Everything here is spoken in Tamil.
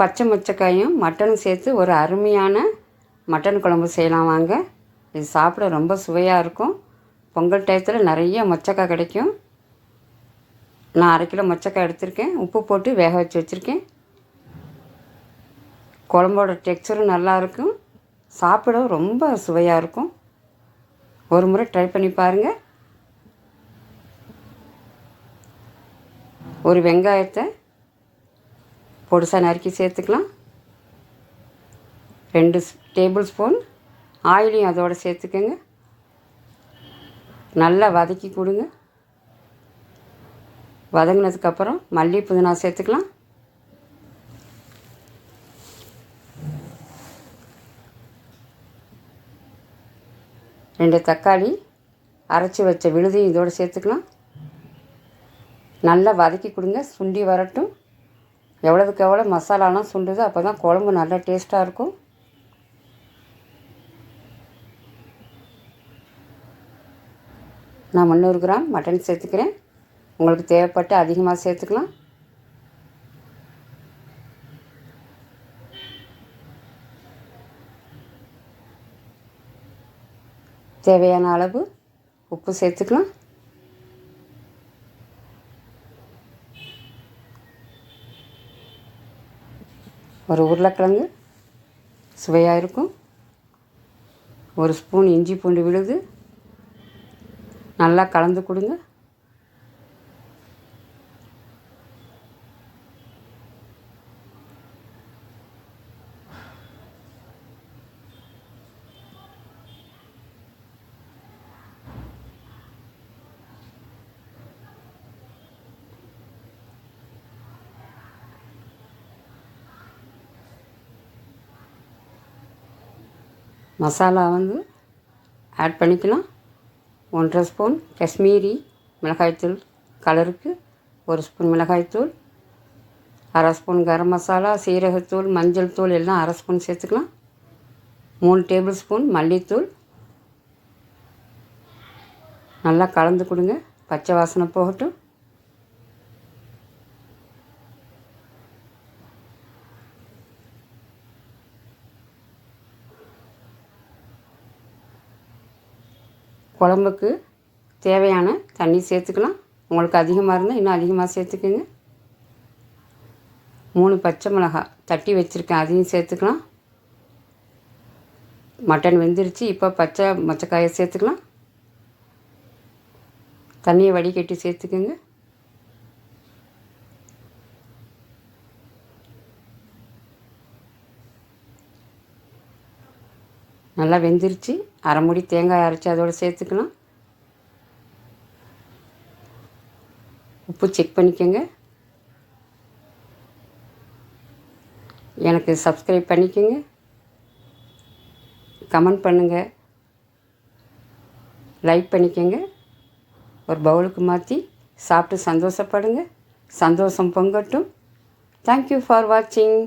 பச்சை மொச்சக்காயும் மட்டனும் சேர்த்து ஒரு அருமையான மட்டன் குழம்பு செய்யலாம் வாங்க. இது சாப்பிட ரொம்ப சுவையாக இருக்கும். பொங்கல் டயத்தில் நிறைய மொச்சக்காய் கிடைக்கும். நான் அரை கிலோ மொச்சக்காய் எடுத்திருக்கேன். உப்பு போட்டு வேக வச்சு வச்சுருக்கேன். குழம்போட டெக்ஸ்டரும் நல்லாயிருக்கும் சாப்பிட ரொம்ப சுவையாக இருக்கும். ஒரு முறை ட்ரை பண்ணி பாருங்கள் ஒரு வெங்காயத்தை பொடிசாக நறுக்கி சேர்த்துக்கலாம். ரெண்டு டேபிள் ஸ்பூன் ஆயிலையும் அதோடு சேர்த்துக்கோங்க. நல்லா வதக்கி கொடுங்க. வதங்கினதுக்கப்புறம் மல்லி புதினா சேர்த்துக்கலாம். ரெண்டு தக்காளி அரைச்சி வச்ச விழுதையும் இதோடு சேர்த்துக்கலாம். நல்லா வதக்கி கொடுங்க. சுண்டி வரட்டும். எவ்வளோதுக்கு எவ்வளோ மசாலாலாம் சுண்டுதோ அப்போ தான் குழம்பு நல்லா டேஸ்ட்டாக இருக்கும். நான் முந்நூறு கிராம் மட்டன் சேர்த்துக்கிறேன். உங்களுக்கு தேவைப்பட்டு அதிகமாக சேர்த்துக்கலாம். தேவையான அளவு உப்பு சேர்த்துக்கலாம். ஒரு உருளைக்கிழங்கு சுவையாக இருக்கும். ஒரு ஸ்பூன் இஞ்சி பூண்டு விழுது. நல்லா கலந்து கொடுங்க. மசாலா வந்து ஆட் பண்ணிக்கலாம். ஒன்றரை ஸ்பூன் காஷ்மீரி மிளகாய்த்தூள் கலருக்கு ஒரு ஸ்பூன் மிளகாய்த்தூள் அரை ஸ்பூன் கரம் மசாலா சீரகத்தூள் மஞ்சள் தூள் எல்லாம் அரை ஸ்பூன் சேர்த்துக்கலாம். மூணு டேபிள் ஸ்பூன் மல்லித்தூள். நல்லா கலந்து கொடுங்க. பச்சை வாசனை போகட்டும். குழம்புக்கு தேவையான தண்ணி சேர்த்துக்கலாம். உங்களுக்கு அதிகமாக இருந்தால் இன்னும் அதிகமாக சேர்த்துக்குங்க. மூணு பச்சை மிளகாய் தட்டி வச்சுருக்கேன். அதையும் சேர்த்துக்கலாம். மட்டன் வெந்துருச்சு. இப்போ பச்சை மொச்சக்காயை சேர்த்துக்கலாம். தண்ணியை வடிகட்டி சேர்த்துக்குங்க. நல்லா வெந்துருச்சு. அரை மூடி தேங்காய் அரைச்சி அதோடு சேர்த்துக்கலாம் உப்பு செக் பண்ணிக்கோங்க. எனக்கு சப்ஸ்கிரைப் பண்ணிக்கோங்க. கமெண்ட் பண்ணுங்கள் லைக் பண்ணிக்கோங்க. ஒரு பவுலுக்கு மாற்றி சாப்பிட்டு சந்தோஷப்படுங்க. சந்தோஷம் பொங்கட்டும். தேங்க்யூ ஃபார் வாட்சிங்